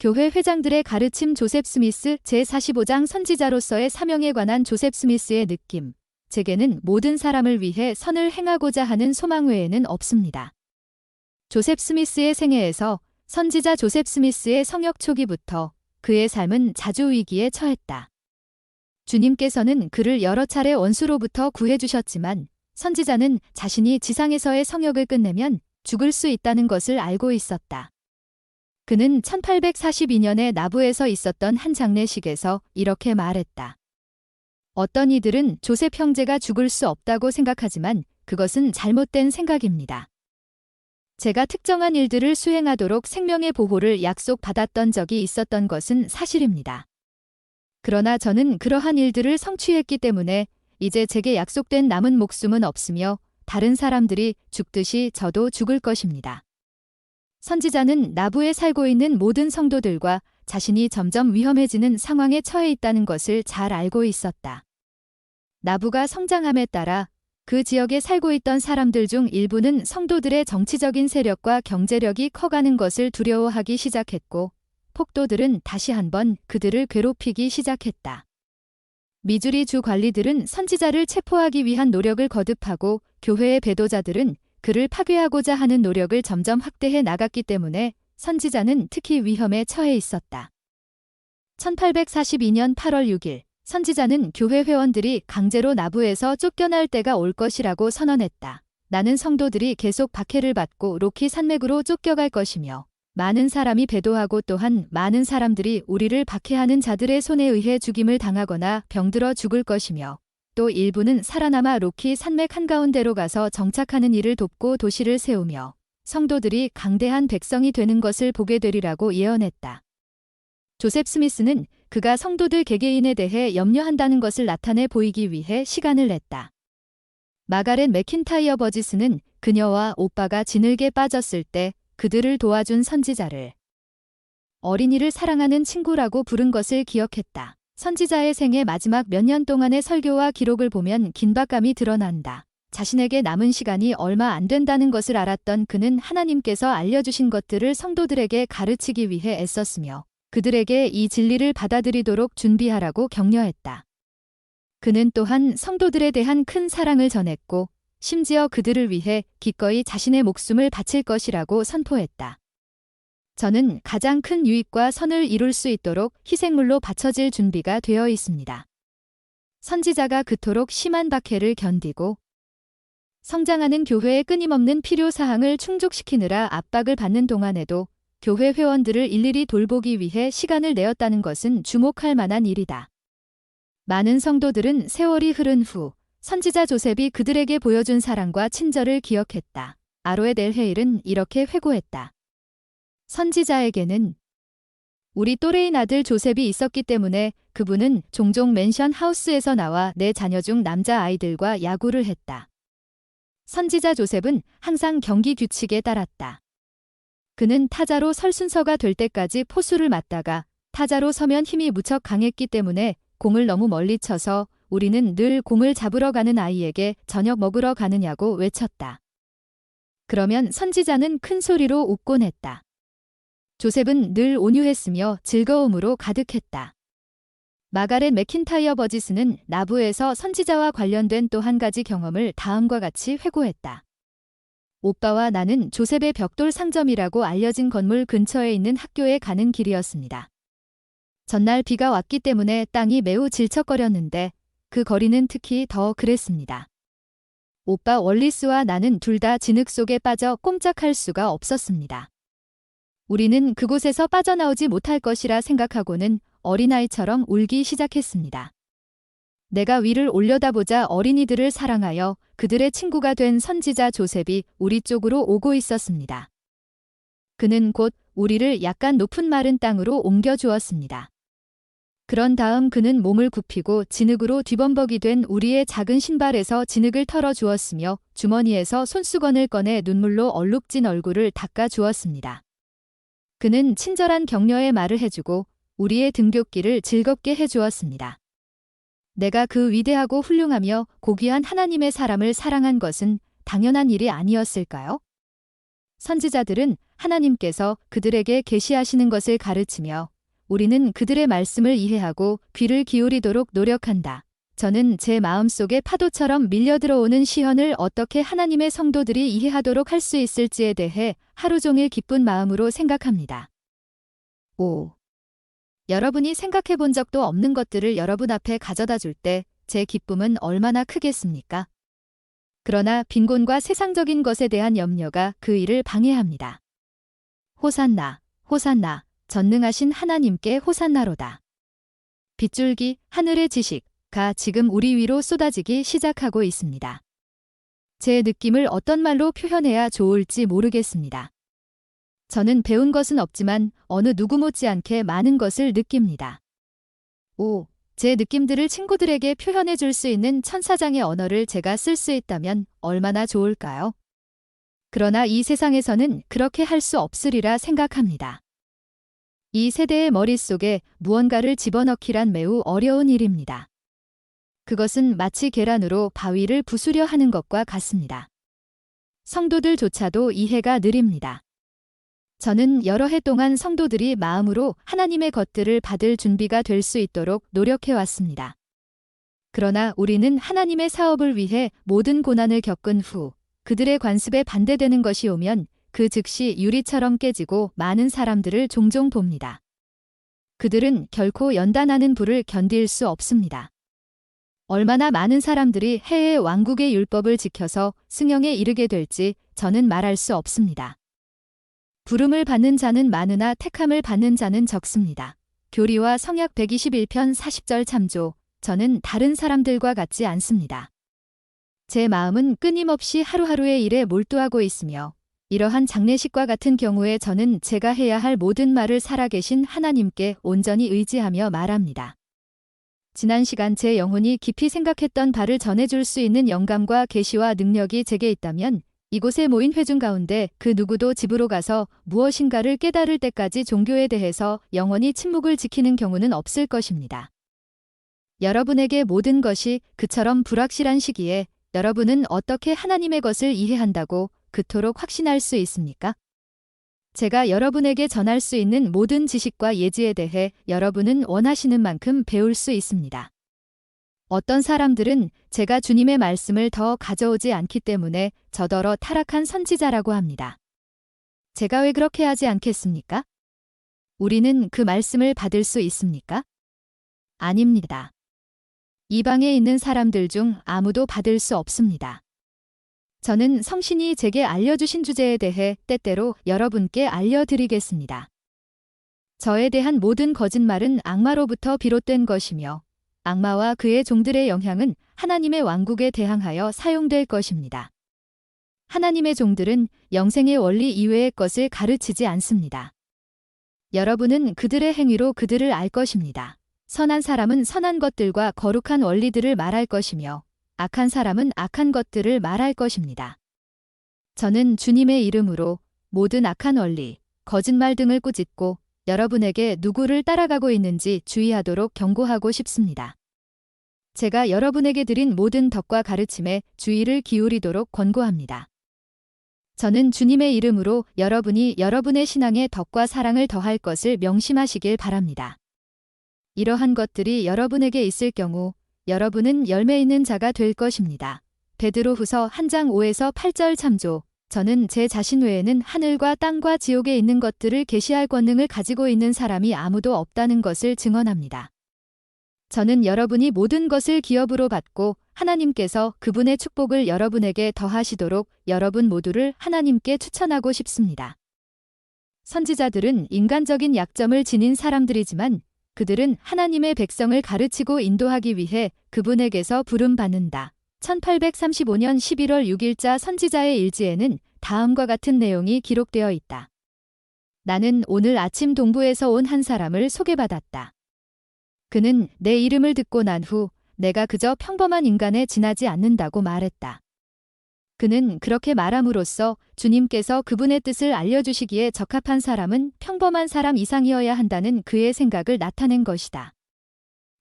교회 회장들의 가르침 조셉 스미스 제45장 선지자로서의 사명에 관한 조셉 스미스의 느낌. 제게는 모든 사람을 위해 선을 행하고자 하는 소망 외에는 없습니다. 조셉 스미스의 생애에서 선지자 조셉 스미스의 성역 초기부터 그의 삶은 자주 위기에 처했다. 주님께서는 그를 여러 차례 원수로부터 구해주셨지만 선지자는 자신이 지상에서의 성역을 끝내면 죽을 수 있다는 것을 알고 있었다. 그는 1842년에 나부에서 있었던 한 장례식에서 이렇게 말했다. 어떤 이들은 조셉 형제가 죽을 수 없다고 생각하지만 그것은 잘못된 생각입니다. 제가 특정한 일들을 수행하도록 생명의 보호를 약속받았던 적이 있었던 것은 사실입니다. 그러나 저는 그러한 일들을 성취했기 때문에 이제 제게 약속된 남은 목숨은 없으며 다른 사람들이 죽듯이 저도 죽을 것입니다. 선지자는 나부에 살고 있는 모든 성도들과 자신이 점점 위험해지는 상황에 처해 있다는 것을 잘 알고 있었다. 나부가 성장함에 따라 그 지역에 살고 있던 사람들 중 일부는 성도들의 정치적인 세력과 경제력이 커가는 것을 두려워하기 시작했고, 폭도들은 다시 한번 그들을 괴롭히기 시작했다. 미주리 주 관리들은 선지자를 체포하기 위한 노력을 거듭하고 교회의 배도자들은 그를 파괴하고자 하는 노력을 점점 확대해 나갔기 때문에 선지자는 특히 위험에 처해 있었다. 1842년 8월 6일 선지자는 교회 회원들이 강제로 나부에서 쫓겨날 때가 올 것이라고 선언했다. 나는 성도들이 계속 박해를 받고 로키 산맥으로 쫓겨갈 것이며 많은 사람이 배도하고 또한 많은 사람들이 우리를 박해하는 자들의 손에 의해 죽임을 당하거나 병들어 죽을 것이며 또 일부는 살아남아 로키 산맥 한가운데로 가서 정착하는 일을 돕고 도시를 세우며 성도들이 강대한 백성이 되는 것을 보게 되리라고 예언했다. 조셉 스미스는 그가 성도들 개개인에 대해 염려한다는 것을 나타내 보이기 위해 시간을 냈다. 마가렛 맥킨타이어 버지스는 그녀와 오빠가 진흙에 빠졌을 때 그들을 도와준 선지자를 어린이를 사랑하는 친구라고 부른 것을 기억했다. 선지자의 생애 마지막 몇 년 동안의 설교와 기록을 보면 긴박감이 드러난다. 자신에게 남은 시간이 얼마 안 된다는 것을 알았던 그는 하나님께서 알려주신 것들을 성도들에게 가르치기 위해 애썼으며 그들에게 이 진리를 받아들이도록 준비하라고 격려했다. 그는 또한 성도들에 대한 큰 사랑을 전했고 심지어 그들을 위해 기꺼이 자신의 목숨을 바칠 것이라고 선포했다. 저는 가장 큰 유익과 선을 이룰 수 있도록 희생물로 바쳐질 준비가 되어 있습니다. 선지자가 그토록 심한 박해를 견디고 성장하는 교회의 끊임없는 필요 사항을 충족시키느라 압박을 받는 동안에도 교회 회원들을 일일이 돌보기 위해 시간을 내었다는 것은 주목할 만한 일이다. 많은 성도들은 세월이 흐른 후 선지자 조셉이 그들에게 보여준 사랑과 친절을 기억했다. 아로에 델헤일은 이렇게 회고했다. 선지자에게는 우리 또래인 아들 조셉이 있었기 때문에 그분은 종종 맨션 하우스에서 나와 내 자녀 중 남자 아이들과 야구를 했다. 선지자 조셉은 항상 경기 규칙에 따랐다. 그는 타자로 설 순서가 될 때까지 포수를 맞다가 타자로 서면 힘이 무척 강했기 때문에 공을 너무 멀리 쳐서 우리는 늘 공을 잡으러 가는 아이에게 저녁 먹으러 가느냐고 외쳤다. 그러면 선지자는 큰 소리로 웃곤 했다. 조셉은 늘 온유했으며 즐거움으로 가득했다. 마가렛 맥킨타이어 버지스는 나부에서 선지자와 관련된 또 한 가지 경험을 다음과 같이 회고했다. 오빠와 나는 조셉의 벽돌 상점이라고 알려진 건물 근처에 있는 학교에 가는 길이었습니다. 전날 비가 왔기 때문에 땅이 매우 질척거렸는데 그 거리는 특히 더 그랬습니다. 오빠 월리스와 나는 둘 다 진흙 속에 빠져 꼼짝할 수가 없었습니다. 우리는 그곳에서 빠져나오지 못할 것이라 생각하고는 어린아이처럼 울기 시작했습니다. 내가 위를 올려다보자 어린이들을 사랑하여 그들의 친구가 된 선지자 조셉이 우리 쪽으로 오고 있었습니다. 그는 곧 우리를 약간 높은 마른 땅으로 옮겨 주었습니다. 그런 다음 그는 몸을 굽히고 진흙으로 뒤범벅이 된 우리의 작은 신발에서 진흙을 털어 주었으며 주머니에서 손수건을 꺼내 눈물로 얼룩진 얼굴을 닦아 주었습니다. 그는 친절한 격려의 말을 해주고 우리의 등굣길을 즐겁게 해주었습니다. 내가 그 위대하고 훌륭하며 고귀한 하나님의 사람을 사랑한 것은 당연한 일이 아니었을까요? 선지자들은 하나님께서 그들에게 계시하시는 것을 가르치며 우리는 그들의 말씀을 이해하고 귀를 기울이도록 노력한다. 저는 제 마음속에 파도처럼 밀려들어오는 시현을 어떻게 하나님의 성도들이 이해하도록 할 수 있을지에 대해 하루 종일 기쁜 마음으로 생각합니다. 5. 여러분이 생각해 본 적도 없는 것들을 여러분 앞에 가져다 줄 때 제 기쁨은 얼마나 크겠습니까? 그러나 빈곤과 세상적인 것에 대한 염려가 그 일을 방해합니다. 호산나, 호산나, 전능하신 하나님께 호산나로다. 빗줄기, 하늘의 지식 가 지금 우리 위로 쏟아지기 시작하고 있습니다. 제 느낌을 어떤 말로 표현해야 좋을지 모르겠습니다. 저는 배운 것은 없지만 어느 누구 못지않게 많은 것을 느낍니다. 5. 제 느낌들을 친구들에게 표현해 줄 수 있는 천사장의 언어를 제가 쓸 수 있다면 얼마나 좋을까요? 그러나 이 세상에서는 그렇게 할 수 없으리라 생각합니다. 이 세대의 머릿속에 무언가를 집어넣기란 매우 어려운 일입니다. 그것은 마치 계란으로 바위를 부수려 하는 것과 같습니다. 성도들조차도 이해가 느립니다. 저는 여러 해 동안 성도들이 마음으로 하나님의 것들을 받을 준비가 될 수 있도록 노력해 왔습니다. 그러나 우리는 하나님의 사업을 위해 모든 고난을 겪은 후 그들의 관습에 반대되는 것이 오면 그 즉시 유리처럼 깨지고 많은 사람들을 종종 봅니다. 그들은 결코 연단하는 불을 견딜 수 없습니다. 얼마나 많은 사람들이 해외 왕국의 율법을 지켜서 승영에 이르게 될지 저는 말할 수 없습니다. 부름을 받는 자는 많으나 택함을 받는 자는 적습니다. 교리와 성약 121편 40절 참조. 저는 다른 사람들과 같지 않습니다. 제 마음은 끊임없이 하루하루의 일에 몰두하고 있으며 이러한 장례식과 같은 경우에 저는 제가 해야 할 모든 말을 살아계신 하나님께 온전히 의지하며 말합니다. 지난 시간 제 영혼이 깊이 생각했던 바를 전해줄 수 있는 영감과 계시와 능력이 제게 있다면 이곳에 모인 회중 가운데 그 누구도 집으로 가서 무엇인가를 깨달을 때까지 종교에 대해서 영원히 침묵을 지키는 경우는 없을 것입니다. 여러분에게 모든 것이 그처럼 불확실한 시기에 여러분은 어떻게 하나님의 것을 이해한다고 그토록 확신할 수 있습니까? 제가 여러분에게 전할 수 있는 모든 지식과 예지에 대해 여러분은 원하시는 만큼 배울 수 있습니다. 어떤 사람들은 제가 주님의 말씀을 더 가져오지 않기 때문에 저더러 타락한 선지자라고 합니다. 제가 왜 그렇게 하지 않겠습니까? 우리는 그 말씀을 받을 수 있습니까? 아닙니다. 이 방에 있는 사람들 중 아무도 받을 수 없습니다. 저는 성신이 제게 알려주신 주제에 대해 때때로 여러분께 알려드리겠습니다. 저에 대한 모든 거짓말은 악마로부터 비롯된 것이며 악마와 그의 종들의 영향은 하나님의 왕국에 대항하여 사용될 것입니다. 하나님의 종들은 영생의 원리 이외의 것을 가르치지 않습니다. 여러분은 그들의 행위로 그들을 알 것입니다. 선한 사람은 선한 것들과 거룩한 원리들을 말할 것이며 악한 사람은 악한 것들을 말할 것입니다. 저는 주님의 이름으로 모든 악한 원리, 거짓말 등을 꾸짖고 여러분에게 누구를 따라가고 있는지 주의하도록 경고하고 싶습니다. 제가 여러분에게 드린 모든 덕과 가르침에 주의를 기울이도록 권고합니다. 저는 주님의 이름으로 여러분이 여러분의 신앙에 덕과 사랑을 더할 것을 명심하시길 바랍니다. 이러한 것들이 여러분에게 있을 경우 여러분은 열매 있는 자가 될 것입니다. 베드로 후서 한 장 5에서 8절 참조. 저는 제 자신 외에는 하늘과 땅과 지옥에 있는 것들을 계시할 권능을 가지고 있는 사람이 아무도 없다는 것을 증언합니다. 저는 여러분이 모든 것을 기업으로 받고 하나님께서 그분의 축복을 여러분에게 더하시도록 여러분 모두를 하나님께 추천하고 싶습니다. 선지자들은 인간적인 약점을 지닌 사람들이지만 그들은 하나님의 백성을 가르치고 인도하기 위해 그분에게서 부름받는다. 1835년 11월 6일자 선지자의 일지에는 다음과 같은 내용이 기록되어 있다. 나는 오늘 아침 동부에서 온 한 사람을 소개받았다. 그는 내 이름을 듣고 난 후 내가 그저 평범한 인간에 지나지 않는다고 말했다. 그는 그렇게 말함으로써 주님께서 그분의 뜻을 알려주시기에 적합한 사람은 평범한 사람 이상이어야 한다는 그의 생각을 나타낸 것이다.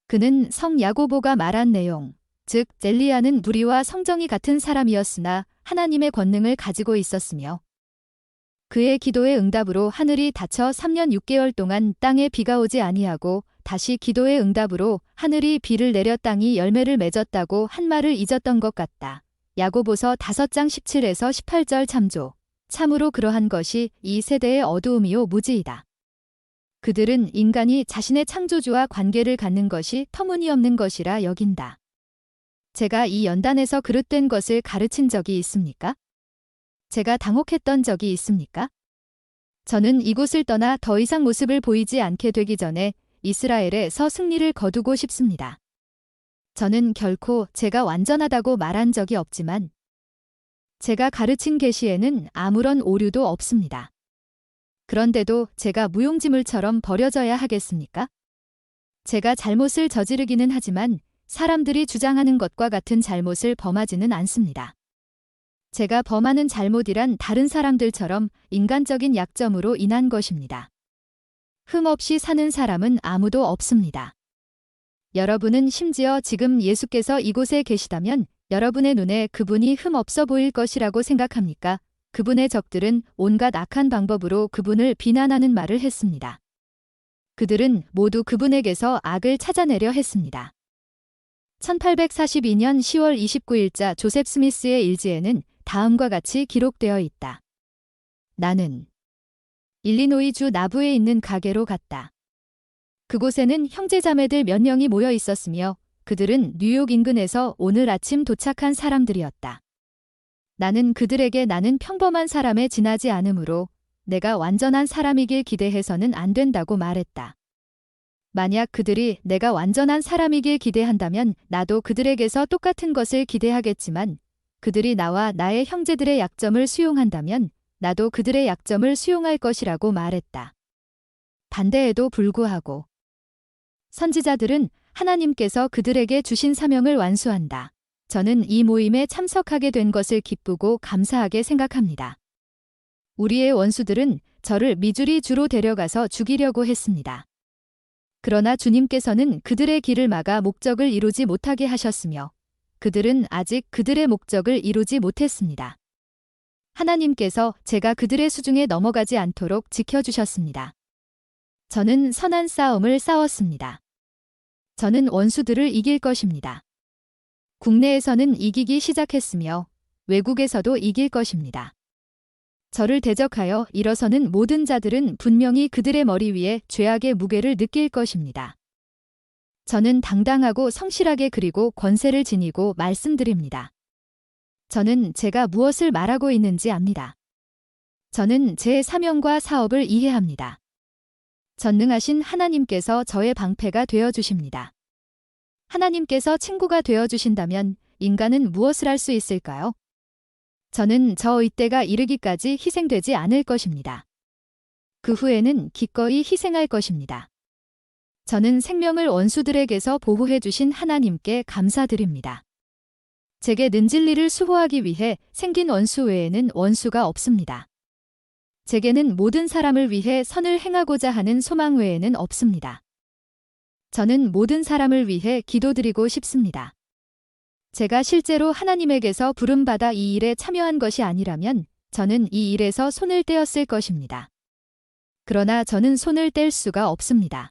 그는 성 야고보가 말한 내용, 즉 젤리아는 무리와 성정이 같은 사람이었으나 하나님의 권능을 가지고 있었으며 그의 기도의 응답으로 하늘이 닫혀 3년 6개월 동안 땅에 비가 오지 아니하고 다시 기도의 응답으로 하늘이 비를 내려 땅이 열매를 맺었다고 한 말을 잊었던 것 같다. 야고보서 5장 17에서 18절 참조. 참으로 그러한 것이 이 세대의 어두움이요 무지이다. 그들은 인간이 자신의 창조주와 관계를 갖는 것이 터무니없는 것이라 여긴다. 제가 이 연단에서 그릇된 것을 가르친 적이 있습니까? 제가 당혹했던 적이 있습니까? 저는 이곳을 떠나 더 이상 모습을 보이지 않게 되기 전에 이스라엘에서 승리를 거두고 싶습니다. 저는 결코 제가 완전하다고 말한 적이 없지만 제가 가르친 계시에는 아무런 오류도 없습니다. 그런데도 제가 무용지물처럼 버려져야 하겠습니까? 제가 잘못을 저지르기는 하지만 사람들이 주장하는 것과 같은 잘못을 범하지는 않습니다. 제가 범하는 잘못이란 다른 사람들처럼 인간적인 약점으로 인한 것입니다. 흠 없이 사는 사람은 아무도 없습니다. 여러분은 심지어 지금 예수께서 이곳에 계시다면 여러분의 눈에 그분이 흠 없어 보일 것이라고 생각합니까? 그분의 적들은 온갖 악한 방법으로 그분을 비난하는 말을 했습니다. 그들은 모두 그분에게서 악을 찾아내려 했습니다. 1842년 10월 29일자 조셉 스미스의 일지에는 다음과 같이 기록되어 있다. 나는 일리노이주 나부에 있는 가게로 갔다. 그곳에는 형제자매들 몇 명이 모여 있었으며 그들은 뉴욕 인근에서 오늘 아침 도착한 사람들이었다. 나는 그들에게 나는 평범한 사람에 지나지 않으므로 내가 완전한 사람이길 기대해서는 안 된다고 말했다. 만약 그들이 내가 완전한 사람이길 기대한다면 나도 그들에게서 똑같은 것을 기대하겠지만 그들이 나와 나의 형제들의 약점을 수용한다면 나도 그들의 약점을 수용할 것이라고 말했다. 반대에도 불구하고 선지자들은 하나님께서 그들에게 주신 사명을 완수한다. 저는 이 모임에 참석하게 된 것을 기쁘고 감사하게 생각합니다. 우리의 원수들은 저를 미주리 주로 데려가서 죽이려고 했습니다. 그러나 주님께서는 그들의 길을 막아 목적을 이루지 못하게 하셨으며 그들은 아직 그들의 목적을 이루지 못했습니다. 하나님께서 제가 그들의 수중에 넘어가지 않도록 지켜주셨습니다. 저는 선한 싸움을 싸웠습니다. 저는 원수들을 이길 것입니다. 국내에서는 이기기 시작했으며 외국에서도 이길 것입니다. 저를 대적하여 일어서는 모든 자들은 분명히 그들의 머리 위에 죄악의 무게를 느낄 것입니다. 저는 당당하고 성실하게 그리고 권세를 지니고 말씀드립니다. 저는 제가 무엇을 말하고 있는지 압니다. 저는 제 사명과 사업을 이해합니다. 전능하신 하나님께서 저의 방패가 되어 주십니다. 하나님께서 친구가 되어 주신다면 인간은 무엇을 할 수 있을까요? 저는 저 이때가 이르기까지 희생되지 않을 것입니다. 그 후에는 기꺼이 희생할 것입니다. 저는 생명을 원수들에게서 보호해 주신 하나님께 감사드립니다. 제게 는진리를 수호하기 위해 생긴 원수 외에는 원수가 없습니다. 제게는 모든 사람을 위해 선을 행하고자 하는 소망 외에는 없습니다. 저는 모든 사람을 위해 기도드리고 싶습니다. 제가 실제로 하나님에게서 부름받아 이 일에 참여한 것이 아니라면 저는 이 일에서 손을 떼었을 것입니다. 그러나 저는 손을 뗄 수가 없습니다.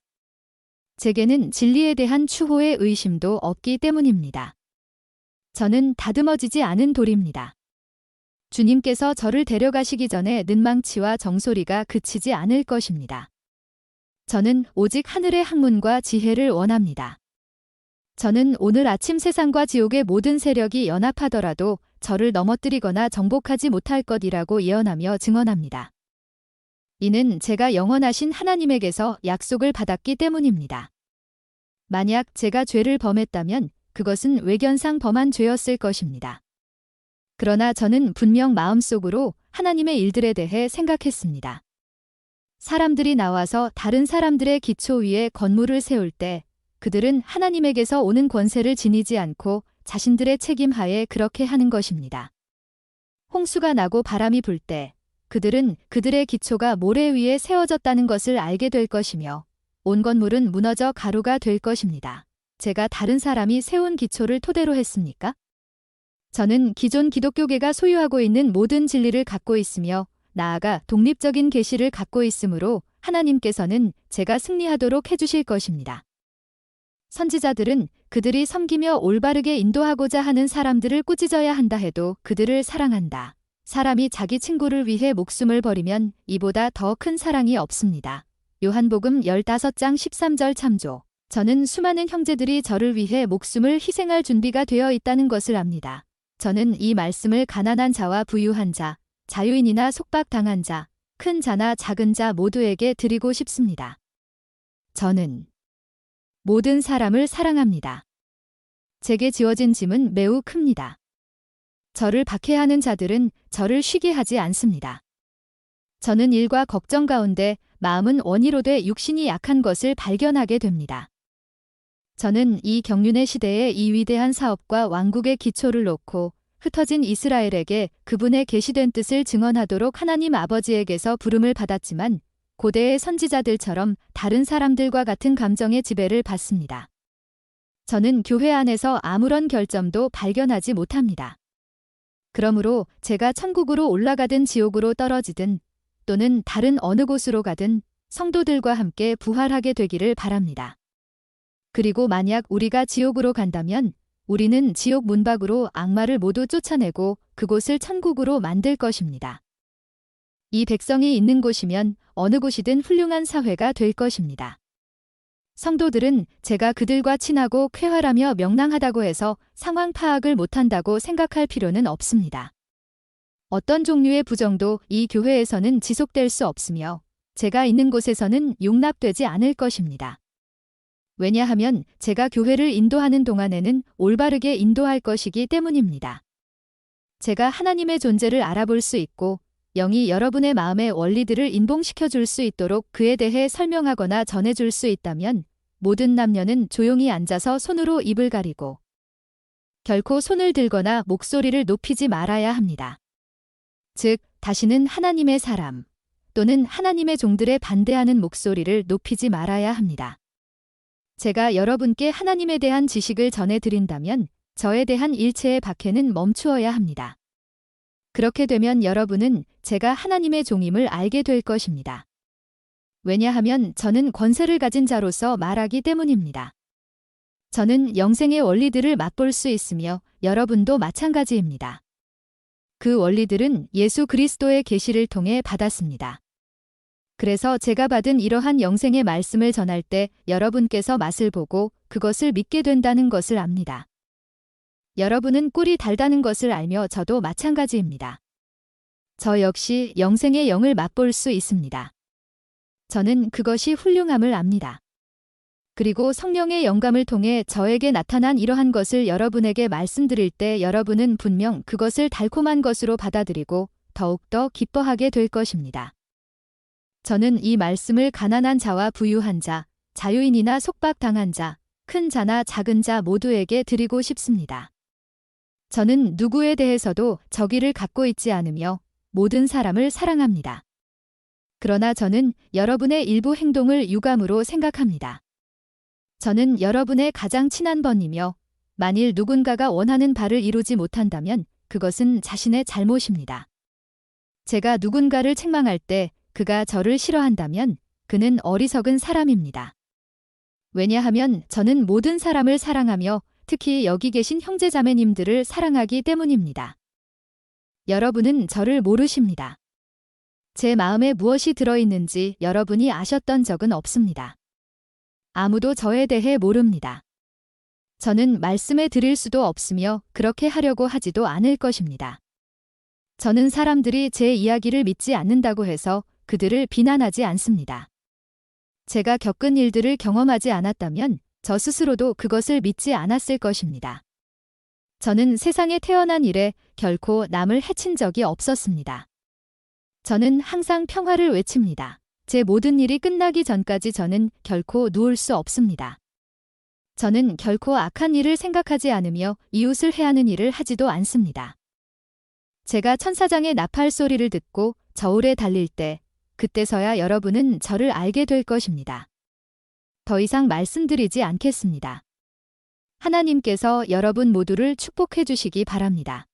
제게는 진리에 대한 추호의 의심도 없기 때문입니다. 저는 다듬어지지 않은 돌입니다. 주님께서 저를 데려가시기 전에 는망치와 정소리가 그치지 않을 것입니다. 저는 오직 하늘의 학문과 지혜를 원합니다. 저는 오늘 아침 세상과 지옥의 모든 세력이 연합하더라도 저를 넘어뜨리거나 정복하지 못할 것이라고 예언하며 증언합니다. 이는 제가 영원하신 하나님에게서 약속을 받았기 때문입니다. 만약 제가 죄를 범했다면 그것은 외견상 범한 죄였을 것입니다. 그러나 저는 분명 마음속으로 하나님의 일들에 대해 생각했습니다. 사람들이 나와서 다른 사람들의 기초 위에 건물을 세울 때 그들은 하나님에게서 오는 권세를 지니지 않고 자신들의 책임하에 그렇게 하는 것입니다. 홍수가 나고 바람이 불 때 그들은 그들의 기초가 모래 위에 세워졌다는 것을 알게 될 것이며 온 건물은 무너져 가루가 될 것입니다. 제가 다른 사람이 세운 기초를 토대로 했습니까? 저는 기존 기독교계가 소유하고 있는 모든 진리를 갖고 있으며 나아가 독립적인 계시를 갖고 있으므로 하나님께서는 제가 승리하도록 해주실 것입니다. 선지자들은 그들이 섬기며 올바르게 인도하고자 하는 사람들을 꾸짖어야 한다 해도 그들을 사랑한다. 사람이 자기 친구를 위해 목숨을 버리면 이보다 더 큰 사랑이 없습니다. 요한복음 15장 13절 참조. 저는 수많은 형제들이 저를 위해 목숨을 희생할 준비가 되어 있다는 것을 압니다. 저는 이 말씀을 가난한 자와 부유한 자, 자유인이나 속박당한 자, 큰 자나 작은 자 모두에게 드리고 싶습니다. 저는 모든 사람을 사랑합니다. 제게 지어진 짐은 매우 큽니다. 저를 박해하는 자들은 저를 쉬게 하지 않습니다. 저는 일과 걱정 가운데 마음은 원이로 돼 육신이 약한 것을 발견하게 됩니다. 저는 이 경륜의 시대에 이 위대한 사업과 왕국의 기초를 놓고 흩어진 이스라엘에게 그분의 계시된 뜻을 증언하도록 하나님 아버지에게서 부름을 받았지만 고대의 선지자들처럼 다른 사람들과 같은 감정의 지배를 받습니다. 저는 교회 안에서 아무런 결점도 발견하지 못합니다. 그러므로 제가 천국으로 올라가든 지옥으로 떨어지든 또는 다른 어느 곳으로 가든 성도들과 함께 부활하게 되기를 바랍니다. 그리고 만약 우리가 지옥으로 간다면 우리는 지옥 문 밖으로 악마를 모두 쫓아내고 그곳을 천국으로 만들 것입니다. 이 백성이 있는 곳이면 어느 곳이든 훌륭한 사회가 될 것입니다. 성도들은 제가 그들과 친하고 쾌활하며 명랑하다고 해서 상황 파악을 못한다고 생각할 필요는 없습니다. 어떤 종류의 부정도 이 교회에서는 지속될 수 없으며 제가 있는 곳에서는 용납되지 않을 것입니다. 왜냐하면 제가 교회를 인도하는 동안에는 올바르게 인도할 것이기 때문입니다. 제가 하나님의 존재를 알아볼 수 있고 영이 여러분의 마음의 원리들을 인봉시켜 줄 수 있도록 그에 대해 설명하거나 전해 줄 수 있다면 모든 남녀는 조용히 앉아서 손으로 입을 가리고 결코 손을 들거나 목소리를 높이지 말아야 합니다. 즉, 다시는 하나님의 사람 또는 하나님의 종들의 반대하는 목소리를 높이지 말아야 합니다. 제가 여러분께 하나님에 대한 지식을 전해드린다면 저에 대한 일체의 박해는 멈추어야 합니다. 그렇게 되면 여러분은 제가 하나님의 종임을 알게 될 것입니다. 왜냐하면 저는 권세를 가진 자로서 말하기 때문입니다. 저는 영생의 원리들을 맛볼 수 있으며 여러분도 마찬가지입니다. 그 원리들은 예수 그리스도의 계시를 통해 받았습니다. 그래서 제가 받은 이러한 영생의 말씀을 전할 때 여러분께서 맛을 보고 그것을 믿게 된다는 것을 압니다. 여러분은 꿀이 달다는 것을 알며 저도 마찬가지입니다. 저 역시 영생의 영을 맛볼 수 있습니다. 저는 그것이 훌륭함을 압니다. 그리고 성령의 영감을 통해 저에게 나타난 이러한 것을 여러분에게 말씀드릴 때 여러분은 분명 그것을 달콤한 것으로 받아들이고 더욱더 기뻐하게 될 것입니다. 저는 이 말씀을 가난한 자와 부유한 자, 자유인이나 속박당한 자, 큰 자나 작은 자 모두에게 드리고 싶습니다. 저는 누구에 대해서도 적의를 갖고 있지 않으며 모든 사람을 사랑합니다. 그러나 저는 여러분의 일부 행동을 유감으로 생각합니다. 저는 여러분의 가장 친한 번이며 만일 누군가가 원하는 바를 이루지 못한다면 그것은 자신의 잘못입니다. 제가 누군가를 책망할 때 그가 저를 싫어한다면 그는 어리석은 사람입니다. 왜냐하면 저는 모든 사람을 사랑하며 특히 여기 계신 형제자매님들을 사랑하기 때문입니다. 여러분은 저를 모르십니다. 제 마음에 무엇이 들어있는지 여러분이 아셨던 적은 없습니다. 아무도 저에 대해 모릅니다. 저는 말씀해 드릴 수도 없으며 그렇게 하려고 하지도 않을 것입니다. 저는 사람들이 제 이야기를 믿지 않는다고 해서 그들을 비난하지 않습니다. 제가 겪은 일들을 경험하지 않았다면 저 스스로도 그것을 믿지 않았을 것입니다. 저는 세상에 태어난 이래 결코 남을 해친 적이 없었습니다. 저는 항상 평화를 외칩니다. 제 모든 일이 끝나기 전까지 저는 결코 누울 수 없습니다. 저는 결코 악한 일을 생각하지 않으며 이웃을 해하는 일을 하지도 않습니다. 제가 천사장의 나팔 소리를 듣고 저울에 달릴 때 그때서야 여러분은 저를 알게 될 것입니다. 더 이상 말씀드리지 않겠습니다. 하나님께서 여러분 모두를 축복해 주시기 바랍니다.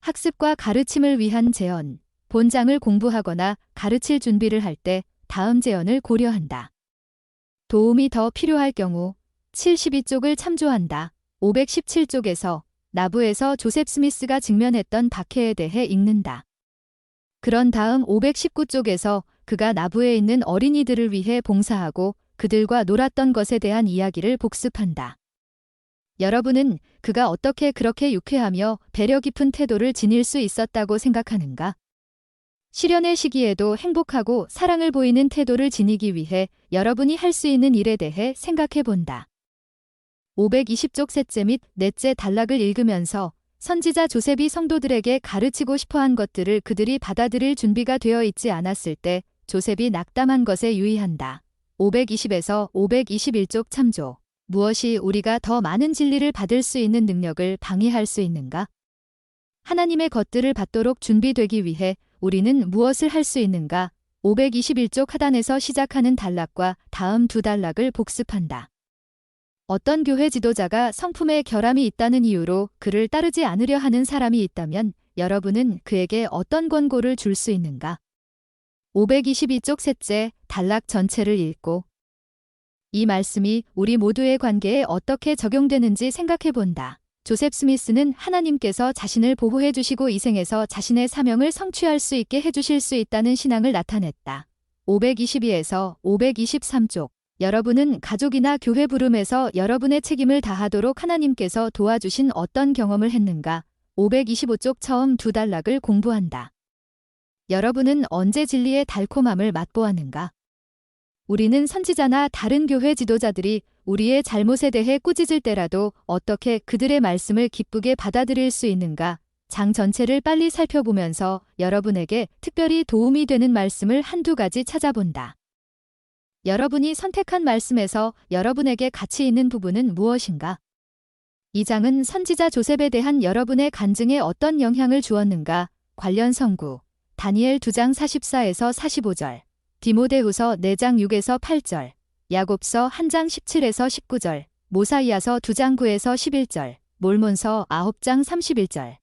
학습과 가르침을 위한 재언 본장을 공부하거나 가르칠 준비를 할 때 다음 제언을 고려한다. 도움이 더 필요할 경우 72쪽을 참조한다. 517쪽에서 나부에서 조셉 스미스가 직면했던 박해에 대해 읽는다. 그런 다음 519쪽에서 그가 나부에 있는 어린이들을 위해 봉사하고 그들과 놀았던 것에 대한 이야기를 복습한다. 여러분은 그가 어떻게 그렇게 유쾌하며 배려 깊은 태도를 지닐 수 있었다고 생각하는가? 시련의 시기에도 행복하고 사랑을 보이는 태도를 지니기 위해 여러분이 할 수 있는 일에 대해 생각해 본다. 520쪽 셋째 및 넷째 단락을 읽으면서 선지자 조셉이 성도들에게 가르치고 싶어 한 것들을 그들이 받아들일 준비가 되어 있지 않았을 때 조셉이 낙담한 것에 유의한다. 520에서 521쪽 참조. 무엇이 우리가 더 많은 진리를 받을 수 있는 능력을 방해할 수 있는가? 하나님의 것들을 받도록 준비되기 위해 우리는 무엇을 할 수 있는가? 521쪽 하단에서 시작하는 단락과 다음 두 단락을 복습한다. 어떤 교회 지도자가 성품에 결함이 있다는 이유로 그를 따르지 않으려 하는 사람이 있다면 여러분은 그에게 어떤 권고를 줄 수 있는가? 522쪽 셋째 단락 전체를 읽고 이 말씀이 우리 모두의 관계에 어떻게 적용되는지 생각해 본다. 조셉 스미스는 하나님께서 자신을 보호해 주시고 이 생에서 자신의 사명을 성취할 수 있게 해 주실 수 있다는 신앙을 나타냈다. 522에서 523쪽 여러분은 가족이나 교회 부름에서 여러분의 책임을 다하도록 하나님께서 도와주신 어떤 경험을 했는가? 525쪽 처음 두 단락을 공부한다. 여러분은 언제 진리의 달콤함을 맛보았는가? 우리는 선지자나 다른 교회 지도자들이 우리의 잘못에 대해 꾸짖을 때라도 어떻게 그들의 말씀을 기쁘게 받아들일 수 있는가? 장 전체를 빨리 살펴보면서 여러분에게 특별히 도움이 되는 말씀을 한두 가지 찾아본다. 여러분이 선택한 말씀에서 여러분에게 가치 있는 부분은 무엇인가? 이 장은 선지자 조셉에 대한 여러분의 간증에 어떤 영향을 주었는가? 관련 성구. 다니엘 2장 44에서 45절. 디모데후서 4장 6에서 8절. 야곱서 1장 17에서 19절. 모사이아서 2장 9에서 11절. 몰몬서 9장 31절.